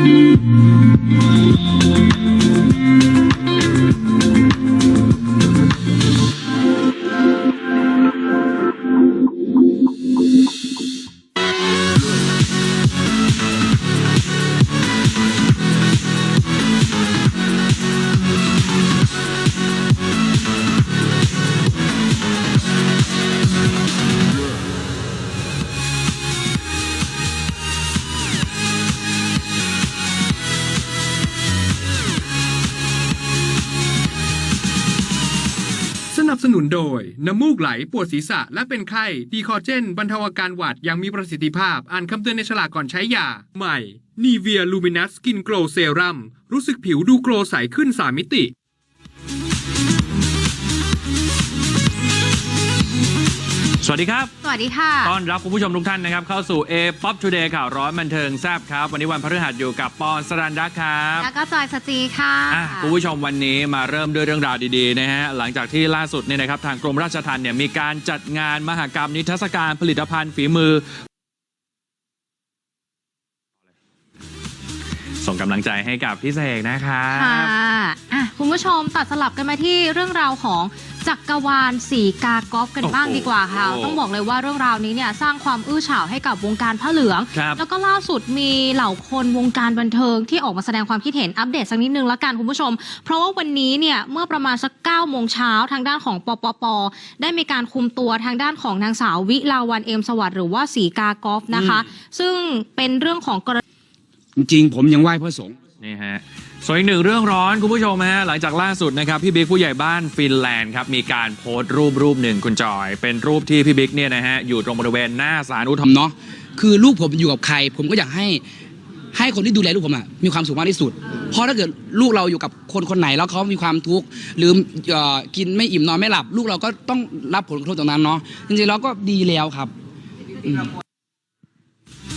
Mm-hmm. นับสนุนโดย น้ำมูกไหลปวดศีรษะและเป็นไข้ดีคอเจน บรรเทาอาการหวัดอย่างมีประสิทธิภาพ อ่านคำเตือนในฉลากก่อนใช้ยา ใหม่นีเวียลูมินัสกินโกลเซรัมรู้สึกผิวดูโกลใสขึ้น3มิติ สวัสดีครับ สวัสดีค่ะ ต้อนรับคุณผู้ชมทุกท่านนะครับ เข้าสู่ A Pop Today ข่าวร้อนบันเทิงแซบครับ วันนี้วันพฤหัสอยู่กับปอนสรันดักครับ แล้วก็จอยสจีค่ะอะคุณผู้ชมวันนี้มาเริ่มด้วยเรื่องราวดีๆนะฮะ หลังจากที่ล่าสุดเนี่ยนะครับทางกรมราชทัณฑ์เนี่ยมีการจัดงานมหกรรมนิทรรศการผลิตภัณฑ์ฝีมือส่งกำลังใจให้กับพี่เสกนะครับ ค่ะอะคุณผู้ชมตัดสลับกันมาที่เรื่องราวของ จักรวาลสีกากอล์ฟกันบ้างโอ้โหดีกว่าค่ะโอ้ต้องบอกเลยว่าเรื่องราวนี้เนี่ยสร้างความอื้อฉาวให้กับวงการผ้าเหลืองครับแล้วก็ล่าสุดมีเหล่าคนวงการบันเทิงที่ออกมาแสดงความคิดเห็นอัปเดตสักนิดนึงละกันคุณผู้ชม เพราะว่าวันนี้เนี่ยเมื่อประมาณสัก9โมงเช้าทางด้านของปปป ได้มีการคุมตัวทางด้านของนางสาววิลาวันเอมสวัสดิ์หรือว่าสีกากอล์ฟนะคะ ซึ่งเป็นเรื่องของกรณีจริงๆผมยังไหว้พระสงฆ์นี่ฮะ ส่วนอีกหนึ่งเรื่องร้อนคุณผู้ชมฮะหลังจากล่าสุดนะครับพี่บิ๊กผู้ใหญ่บ้านฟินแลนด์ครับมีการโพสต์รูปรูปหนึ่งคุณจอย เป็นรูปที่พี่บิ๊กเนี่ยนะฮะอยู่ตรงบริเวณหน้าศาลอุทธรณ์ทำเนาะคือลูกผมอยู่กับใคร ผมก็อยากให้ให้คนที่ดูแลลูกผมอะมีความสุขมากที่สุด เพราะถ้าเกิดลูกเราอยู่กับคนคนไหนแล้วเขามีความทุกข์หรือเอ่อกินไม่อิ่มนอนไม่หลับ ลูกเราก็ต้องรับผลกระทบตรงนั้นเนาะจริงๆแล้วก็ดีแล้วครับ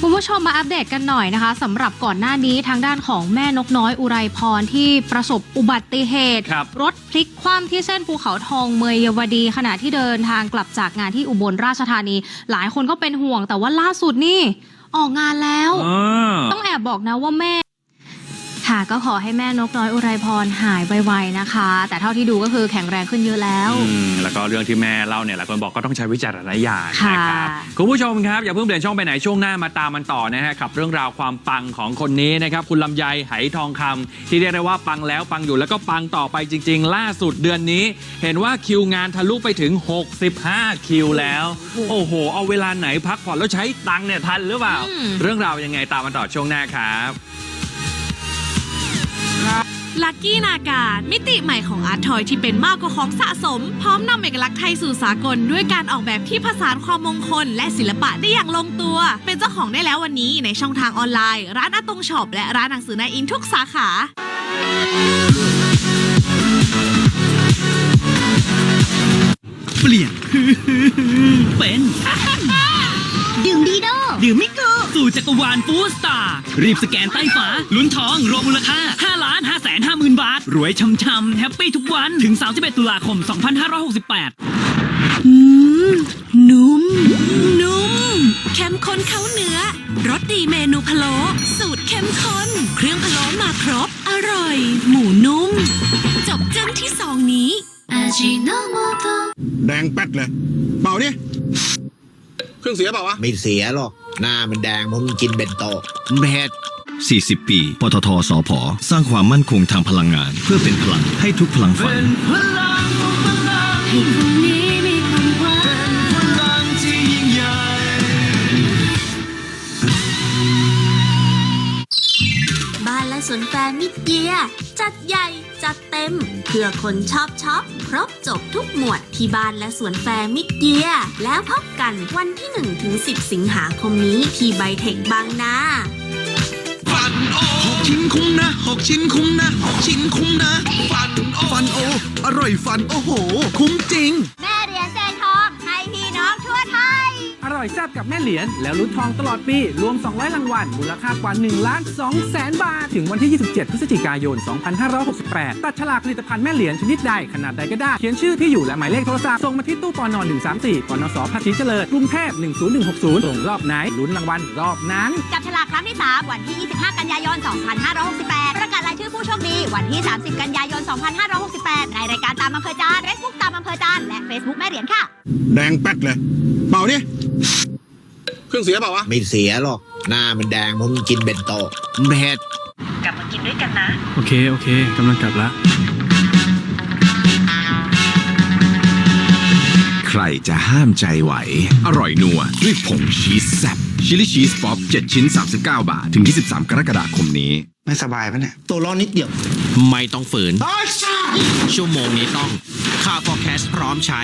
คุณผู้ชมมาอัปเดตกันหน่อยนะคะสำหรับก่อนหน้านี้ทางด้านของแม่นกน้อยอุไรพรที่ประสบอุบัติเหตุครับรถพลิกคว่ำที่เส้นภูเขาทองเมยยวดี ขณะที่เดินทางกลับจากงานที่อุบลราชธานี หลายคนก็เป็นห่วงแต่ว่าล่าสุดนี่ออกงานแล้วอ่าต้องแอบบอกนะว่าแม่ ค่ะก็ขอให้แม่นกน้อยอุไรพรหายไวๆนะคะ แต่เท่าที่ดูก็คือแข็งแรงขึ้นเยอะแล้ว อืมแล้วก็เรื่องที่แม่เล่าเนี่ยหลายคนบอกก็ต้องใช้วิจารณญาณค่ะนะครับคุณผู้ชมครับอย่าเพิ่งเปลี่ยนช่องไปไหนช่วงหน้ามาตามมันต่อนะฮะกับเรื่องราวความปังของคนนี้นะครับคุณลำไยไหทองคำที่เรียกได้ว่าปังแล้วปังอยู่แล้วก็ปังต่อไปจริง ๆ ล่าสุดเดือนนี้ เห็นว่าคิวงานทะลุไปถึง 65 คิวแล้ว โอ้โห เอาเวลาไหนพักผ่อนแล้วใช้ตังค์เนี่ยทันหรือเปล่า อืม เรื่องราวยังไงตามมาต่อช่วงหน้าครับ ลักกี้นาการมิติใหม่ของอาร์ตทอยที่เป็นมากกว่าของสะสม พร้อมนำเอกลักษณ์ไทยสู่สากล ด้วยการออกแบบที่ผสานความมงคล และศิลปะได้อย่างลงตัว เป็นเจ้าของได้แล้ววันนี้ในช่องทางออนไลน์ ร้านอาตงช็อปและร้านหนังสือในอินทุกสาขาเปลี่ยน เป็น ดื่มดีโดดื่มมิโกสู่จักรวาลฟูสตา ร์รีบสแกนใต้ฝา ลุ้นทองรวมมูลค่า 5 ล้าน5แสน5หมื่นบาท รวยช่ำๆแฮปปี้ทุกวันถึง 31 ตุลาคม 2568 อืม นุ่ม นุ่ม เข้มข้นเข้าเนื้อ รสดีเมนูพะโล้สูตรเข้มข้น เครื่องพะโล้มาครบ อร่อย หมูนุ่ม จบเจ้งที่สองนี้แดงแป๊ดเลย เปล่าดิ เครื่องเสียเปล่าวะ ไม่เสียหรอก หน้ามันแดงเพราะมันกินเบนโตะเผ็ด40 ปี ปตทสพ สร้างความมั่นคงทางพลังงาน เพื่อเป็นพลังให้ทุกพลังฝัน บ้านและสวนแฟร์มิดเยียร์จัดใหญ่ จัดเต็ม เพื่อคนชอบช็อปครบจบทุกหมวดที่บ้านและสวนแฟร์มิดเยียแล้วพบกันวันที่1ถึง10 สิงหาคมนี้ที่ไบเทคบางนาฟันโอหกชิ้นคุ้มนะหกชิ้นคุ้มนะหกชิ้นคุ้มนะ ฟันโอฟันโอ อร่อยฟันโอ้โห คุ้มจริง ร่อยแซ่บกับแม่เหรียญแล้วลุ้นทองตลอดปี รวม 200 รางวัล มูลค่ากว่า1ล้าน2แสนบาท ถึงวันที่ 27 พฤศจิกายน 2568 ตัดฉลากผลิตภัณฑ์แม่เหรียญชนิดใด ขนาดใดก็ได้ เขียนชื่อที่อยู่และหมายเลขโทรศัพท์ส่งมาที่ตู้ปอนอน134ปอนอสภาษีเจริญกรุงเทพ10160ส่งรอบไหนลุ้นรางวัลรอบนั้นจับฉลาก ครั้งที่ 3 วันที่ 25 กันยายน2568 2568 ประกาศรายชื่อผู้โชคดี วันที่ 30 กันยายน 2568 ในรายการตามอำเภอใจาน Facebook ตามอำเภอใจานและ Facebook แม่เหรียญค่ะ แดงแป๊ดเลย เปล่าดิเครื่องเสียเปล่าวะ ไม่เสียหรอก หน้ามันแดงเพราะมันกินเบนโตะเผ็ดโอเค โอเคกำลังกลับละ ใครจะห้ามใจไหว อร่อยนัวด้วยผงชีสแซ่บ ชิลลี่ชีสป๊อป7ชิ้น 39 บาท ถึง 23 กรกฎาคมนี้ ไม่สบายปะเนี่ย ตัวร้อนนิดเดียวไม่ต้องฝืน ชั่วโมงนี้ต้องค่า for cash พร้อมใช้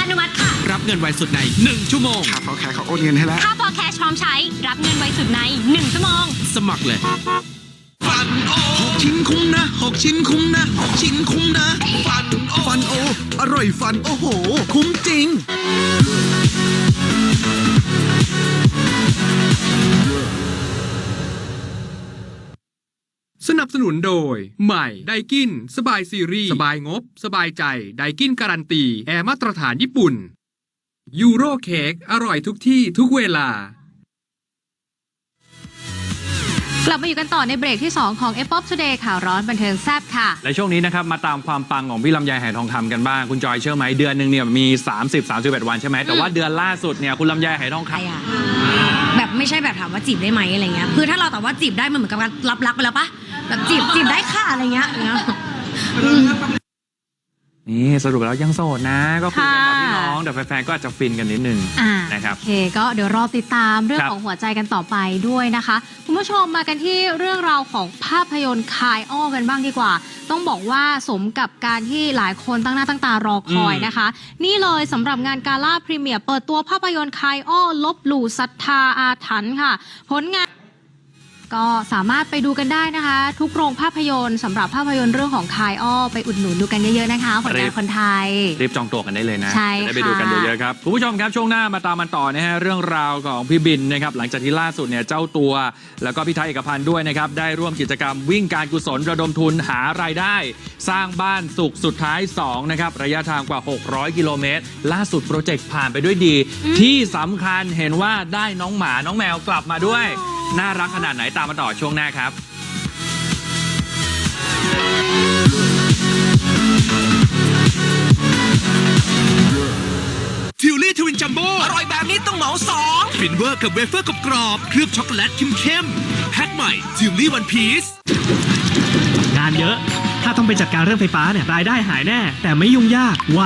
อนุมัติค่ะ รับเงินไวสุดใน 1 ชั่วโมงครับเขาแค่เขาโอนเงินให้แล้ว ค่า for cash พร้อมใช้ รับเงินไวสุดใน 1 ชั่วโมง สมัครเลย ฟันโอหกชิ้นคุ้มนะหกชิ้นคุ้มนะหกชิ้นคุ้มนะ ฟันโอฟันโอ อร่อยฟันโอ้โห คุ้มจริง สนับสนุนโดย ใหม่ ไดกิน สบายซีรีส์สบายงบ สบายใจ ไดกินการันตี แอร์มาตรฐานญี่ปุ่น ยูโรเค้กอร่อยทุกที่ทุกเวลา กลับมาอยู่กันต่อในเบรกที่ 2 ของ a p o p Today ข่าวร้อนบันเทิงแซบค่ะ และช่วงนี้นะครับ มาตามความปังของพี่ลำไยไหทองคำกันบ้าง คุณจอยเชื่อไหมเดือนหนึ่งเนี่ยมี 30 31 วันใช่ไหมแต่ว่าเดือนล่าสุดเนี่ยคุณลำไยไหทองคำ ใครอะแบบไม่ใช่แบบถามว่าจีบได้ไหมอะไรเงี้ย คือถ้าเราตอบว่าจีบได้มันเหมือนกับการรับรักไปแล้วปะ แบบจีบจีบได้ค่ะอะไรเงี้ยอย่างเงี้ยนี่สรุปแล้วยังโสดนะ ก็คุยกันแบบค่ะพี่น้องแต่แฟนๆก็อาจจะฟินกันนิดนึงอ่านะครับ โอเค ก็เดี๋ยวรอติดตามเรื่องครับของหัวใจกันต่อไปด้วยนะคะ คุณผู้ชมมากันที่เรื่องราวของภาพยนตร์คายอ้อกันบ้างดีกว่า ต้องบอกว่าสมกับการที่หลายคนตั้งหน้าตั้งตารอคอยนะคะ นี่เลยสำหรับงานกาล่าพรีเมียร์เปิดตัวภาพยนตร์คายอ้อลบหลู่ศรัทธาอาถรรพ์ค่ะ ผลงาน ก็สามารถไปดูกันได้นะคะ ทุกโรงภาพยนตร์สำหรับภาพยนตร์เรื่องของคายอ้อไปอุดหนุนดูกันเยอะๆนะคะผลงานคนไทย รีบจองตั๋วกันได้เลยนะใช่จะได้ไปค่ะดูกันเยอะๆครับคุณผู้ชมครับช่วงหน้ามาตามมันต่อนะฮะเรื่องราวของพี่บินนะครับหลังจากที่ล่าสุดเนี่ยเจ้าตัว แล้วก็พี่ไทยเอกพันธ์ด้วยนะครับได้ร่วมกิจกรรมวิ่งการกุศลระดมทุนหารายได้ สร้างบ้านสุขสุดท้าย2นะครับระยะทางกว่า 600 กิโลเมตร ล่าสุดโปรเจกต์ผ่านไปด้วยดี ที่สำคัญเห็นว่าได้น้องหมาน้องแมวกลับมาด้วย น่ารักขนาดไหนตามมาต่อช่วงหน้าครับทิวลี่ทวินจัมโบ้อร่อยแบบนี้ต้องเหมาสองฟินเวอร์กับเวเฟอร์กรอบๆเคลือบช็อกโกแลตเข้มๆแพ็คใหม่ทิวลี่วันพีซงานเยอะ ถ้าต้องไปจัดการเรื่องไฟฟ้าเนี่ยรายได้หายแน่ แต่ไม่ยุ่งยาก ไว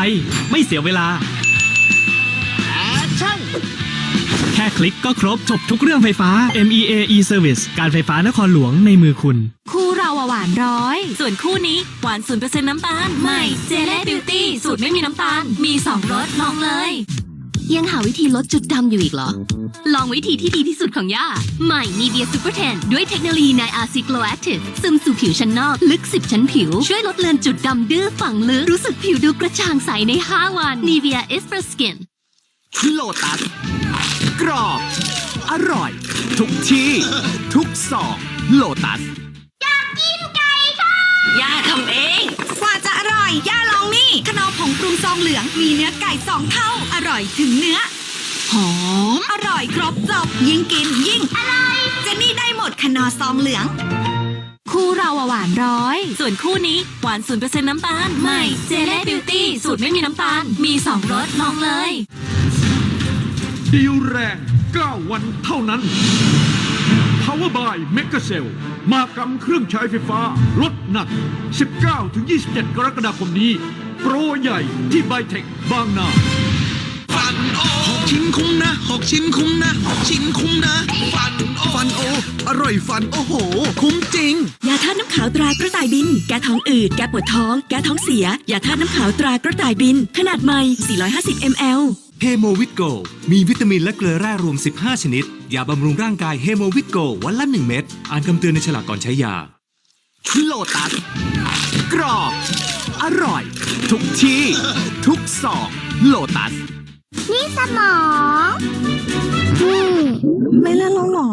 ไม่เสียเวลา ค่คลิกก็ครบจบทุกเรื่องไฟฟ้า MEA e-Service การไฟฟ้านครหลวงในมือคุณ คู่เราอะหวานร้อย ส่วนคู่นี้หวานศูนเปอร์เซ็นต์น้ำตาล ใหม่ เจเล่บิวตี้สูตรไม่มีน้ำตาล มีสองรสลองเลย ยังหาวิธีลดจุดดำอยู่อีกเหรอ ลองวิธีที่ดีที่สุดของย่า ใหม่นีเวียซูเปอร์เทนด้วยเทคโนโลยีไนอาร์ซีโกลแอคทีฟซึมสู่ผิวชั้นนอก ลึก 10 ชั้นผิว ช่วยลดเลือนจุดดำดื้อฝังลึก รู้สึกผิวดูกระจ่างใสใน 5 วันนีเวียเอสเปรสกินโลตัสก รอบ อร่อย ทุกที่ ทุกซองโลตัสย่าทำเอง กว่าจะอร่อย ย่าลองนี่ขนมผงปรุงซองเหลือง มีเนื้อไก่สองเท่า อร่อยถึงเนื้อ หอม อร่อยครบจบ ยิ่งกินยิ่ง อร่อย เจนี่ได้หมดขนอซองเหลือง คู่เราอะหวานร้อย ส่วนคู่นี้ หวานศูนเปอร์เซ็นต์น้ำตาลใหม่ เจเล่บิวตี้ สูตรไม่มีน้ำตาล มีสองรสลองเลย ดีลแรง 9 วันเท่านั้น Power by m e g a c e l มากำเครื่องใช้ไฟฟ้า ลดหนัก 19-27 กรกฎาคมนี้ โปรใหญ่ที่ไบเทคบางนาฟันโอหกชิ้นคุ้มนะหกชิ้นคุ้มนะหกชิ้นคุ้มนะฟันโอฟันโอ อร่อยฟันโอ้โห คุ้มจริง ยาธาตุน้ำขาวตรากระต่ายบิน แก้ท้องอืด แก้ปวดท้อง แก้ท้องเสีย ยาธาตุน้ำขาวตรากระต่ายบิน ขนาดใหม่ 450 ml เฮโมวิตโกมีวิตามินและเกลือแร่รวม 15 ชนิด ยาบำรุงร่างกายเฮโมวิตโกวันละ 1 เม็ด อ่านคำเตือนในฉลากก่อนใช้ยา โลตัสกรอบ อร่อย ทุกที่ ทุกซองโลตัส นี่สมองไม่เล่นแล้วหรอ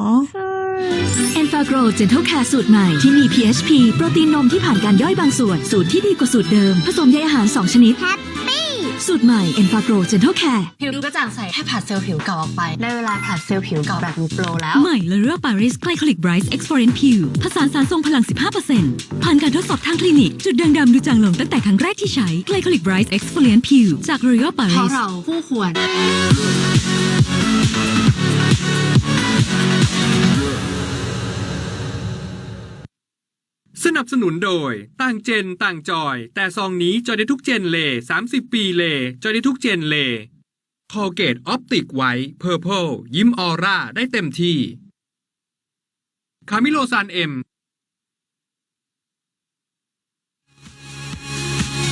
e n f a g r o Gentle Care สูตรใหม่ที่มี PHP โปรตีนนมที่ผ่านการย่อยบางส่วน สูตรที่ดีกว่าสูตรเดิม ผสมใยอาหาร 2 ชนิด แฮปปี้ สูตรใหม่เอ็นฟาโกรเจนเทลแคร์ผิวดูกระจ่างใส แค่ผัดเซลล์ผิวเก่าออกไป ได้เวลาผัดเซลล์ผิวเก่าแบบมีโปรแล้ว ใหม่เลเรอปาริสไกลโคลิกไบรท์เอ็กซ์ฟอร์เรนผิวผสานสารทรงพลัง 15%ผ่านการทดสอบทางคลินิก จุดด่างดำดูจางลงตั้งแต่ครั้งแรกที่ใช้ไกลโคลิกไบรท์เอ็กซ์ฟอร์เรนผิวจากเลเรอปาเพริราะสเราคู่ควร สนับสนุนโดย ต่างเจนต่างจอย แต่ซองนี้จอยได้ทุกเจนเลย 30 ปีเลยจอยได้ทุกเจนเลยคอเกตออปติกไว้เพอร์เพลยิ้มออร่าได้เต็มที่ คามิโลซานเอ็ม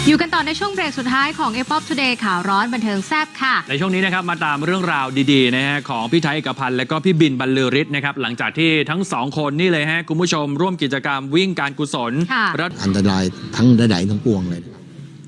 อยู่กันต่อในช่วงเบรกสุดท้ายของ a p o p Today ข่าวร้อนบันเทิงแซบค่ะ ในช่วงนี้นะครับมาตามเรื่องราวดีๆนะฮะของพี่ไทยเอกพันธ์และก็พี่บินบรรลือฤทธิ์นะครับหลังจากที่ทั้งสองคนนี่เลยฮะคุณผู้ชมร่วมกิจกรรมวิ่งการกุศลค่ะ รัฐ อันตรายทั้งใดๆทั้งปวงเลย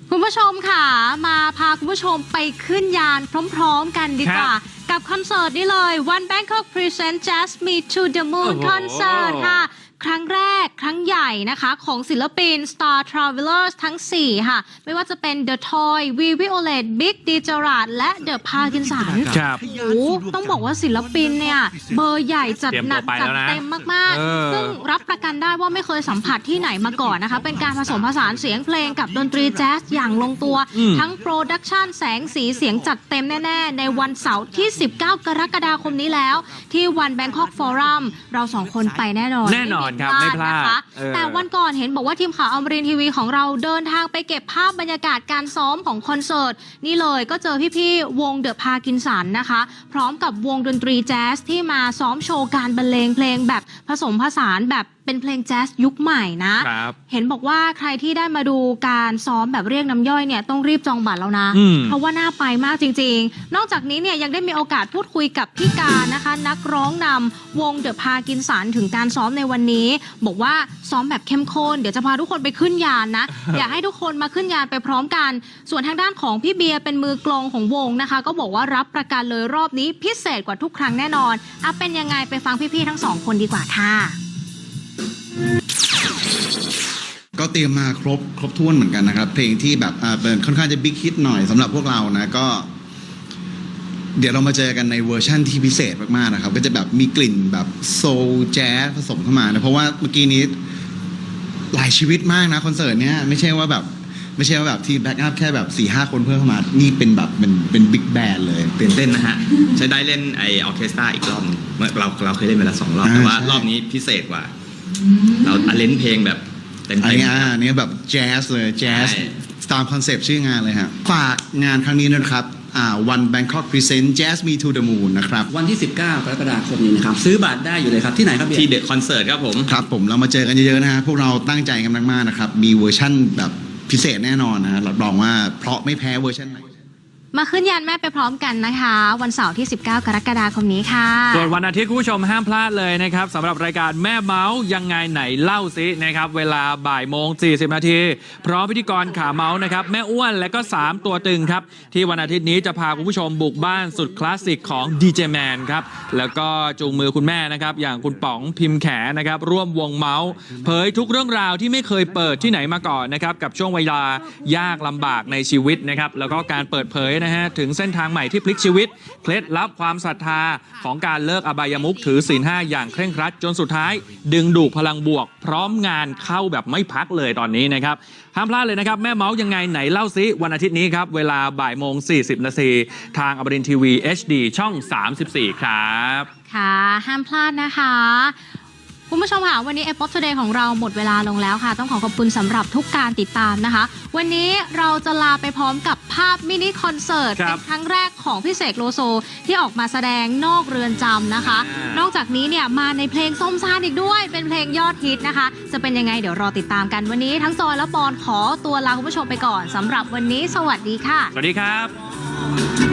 คุณผู้ชมค่ะ มาพาคุณผู้ชมไปขึ้นยานพร้อมๆกันดีกว่า กับคอนเสิร์ตนี่เลย One Bangkok Present Jazz Me to the Moon โอ้โห Concert ค่ะ ครั้งแรกครั้งใหญ่นะคะ ของศิลปิน Star Travelers ทั้ง 4 ค่ะ ไม่ว่าจะเป็น The Toy V Violet Big D j e r a r d และ The Parkinson ครับโอ้โหต้องบอกว่าศิลปินเนี่ย เบอร์ใหญ่จัดหนักเตรียมตัวไปจัดแล้วนะเต็มมากเออๆซึ่งรับประกันได้ว่าไม่เคยสัมผัสที่ไหนมาก่อนนะคะ เป็นการผสมผสานเสียงเพลงกับดนตรีแจ๊สอย่างลงตัวอืมทั้งโปรดักชันแสงสีเสียงจัดเต็มแน่ ๆ ในวันเสาร์ที่ 19 กรกฎาคมนี้แล้ว ที่วัน Bangkok Forum เราสองคนไปแน่นอนแน่นอนครับไม่พลาดนะคะเออแต่วันก่อนเห็นบอกว่าทีมข่าวอมรินทร์ทีวีของเราเดินทางไปเก็บภาพบรรยากาศการซ้อมของคอนเสิร์ตนี่เลยก็เจอพี่ๆวงเดอะพากินสันนะคะ พร้อมกับวงดนตรีแจ๊สที่มาซ้อมโชว์การบรรเลงเพลงแบบผสมผสานแบบ เป็นเพลงแจ๊สยุคใหม่นะ ครับเห็นบอกว่าใครที่ได้มาดูการซ้อมแบบเรียกน้ำย่อยเนี่ยต้องรีบจองบัตรแล้วนะ อืม เพราะว่าน่าไปมากจริง ๆ นอกจากนี้เนี่ยยังได้มีโอกาสพูดคุยกับพี่การนะคะ นักร้องนำวงเดอะพากินสันถึงการซ้อมในวันนี้ บอกว่าซ้อมแบบเข้มข้นเดี๋ยวจะพาทุกคนไปขึ้นยานนะ อยากให้ทุกคนมาขึ้นยานไปพร้อมกัน ส่วนทางด้านของพี่เบียร์เป็นมือกลองของวงนะคะ ก็บอกว่ารับประกันเลยรอบนี้พิเศษกว่าทุกครั้งแน่นอนอะเป็นยังไงไปฟังพี่ๆทั้งสองคนดีกว่าค่ะ ก็เตรียมมาครบครบถ้วนเหมือนกันนะครับ เพลงที่แบบอ่าเป็นค่อนข้างจะบิ๊กฮิตหน่อยสำหรับพวกเรานะก็ เดี๋ยวเรามาเจอกันในเวอร์ชั่นที่พิเศษมากๆนะครับ ก็จะแบบมีกลิ่นแบบโซลแจ๊สผสมเข้ามานะเพราะว่าเมื่อกี้นี้หลายชีวิตมากนะคอนเสิร์ตเนี้ยไม่ใช่ว่าแบบไม่ใช่ว่าแบบที่แบ็กอัพแค่แบบ4ี่ห้าคนเพิ่มเข้ามา นี่เป็นแบบเป็นเป็นบิ๊กแบนด์เลย ตื่นเต้นนะฮะ ใช้ได้เล่นไอออร์เคสตราอีกรอบหนึ่งเมื่อเราเราเคยเล่นไปแล้วสองรอบอ่าแต่ว่าใช่ รอบนี้พิเศษกว่า เราเล่นเพลงแบบ เต็มอันเต็มนี้อ่าอันนี้แบบแจ๊สเลยแจ๊สใช่ ตามคอนเซปต์ชื่องานเลยฮะฝากงานครั้งนี้ด้วยนะครับอ่า One Bangkok Present Jazz Me to the Moon นะครับ วันที่ 19 กรกฎาคมนี้นะครับ ซื้อบัตรได้อยู่เลยครับ ที่ไหนครับเบียร์ที่เดอะคอนเสิร์ตครับผม ครับผมเรามาเจอกันเยอะๆนะฮะพวกเราตั้งใจกันมากๆนะครับ มีเวอร์ชั่นแบบพิเศษแน่นอนนะฮะรับรองว่าเพราะไม่แพ้เวอร์ชันไหน มาขึ้นยานแม่ไปพร้อมกันนะคะ วันเสาร์ที่ 19 กรกฎาคมนี้ค่ะ ส่วนวันอาทิตย์คุณผู้ชมห้ามพลาดเลยนะครับสำหรับรายการแม่เมาส์ยังไงไหนเล่าซินะครับ เวลาบ่ายโมง 40 นาทีพร้อมพิธีกรขาเมาส์นะครับ แม่อ้วนและก็ 3 ตัวตึงครับ ที่วันอาทิตย์นี้จะพาคุณผู้ชมบุกบ้านสุดคลาสสิกของดีเจแมนครับ แล้วก็จูงมือคุณแม่นะครับ อย่างคุณป๋องพิมพ์แขนะครับ ร่วมวงเมาส์เผยทุกเรื่องราวที่ไม่เคยเปิดที่ไหนมาก่อนนะครับกับช่วงเวลายากลำบากในชีวิตนะครับแล้วก็การเปิดเผยนะฮะ ถึงเส้นทางใหม่ที่พลิกชีวิต เคล็ดลับความศรัทธาของการเลิกอบายมุขถือศีลห้าอย่างเคร่งครัด จนสุดท้าย ดึงดูดพลังบวก พร้อมงานเข้าแบบไม่พักเลยตอนนี้นะครับ ห้ามพลาดเลยนะครับ แม่เมาส์ยังไงไหนเล่าซิวันอาทิตย์นี้ครับ เวลาบ่ายโมง 40 นาทีทางอบรินทีวี HD ช่อง 34 ครับ ค่ะ ห้ามพลาดนะคะ ผู้ชมค่ะ วันนี้ a p o p Today ของเราหมดเวลาลงแล้วค่ะ ต้องขอขอบคุณสำหรับทุกการติดตามนะคะ วันนี้เราจะลาไปพร้อมกับภาพมินิคอนเสิร์ต ครัเป็บนครั้งแรกของพี่เสกโลโซ ที่ออกมาแสดงนอกเรือนจำนะคะ อ่านนอกจากนี้เนี่ยมาในเพลงส้มซ่านอีกด้วย เป็นเพลงยอดฮิตนะคะ จะเป็นยังไงเดี๋ยวรอติดตามกันวันนี้ ทั้งจอยและปอนขอตัวลาคุณผู้ชมไปก่อนสำหรับวันนี้ สวัสดีค่ะ สวัสดีครับ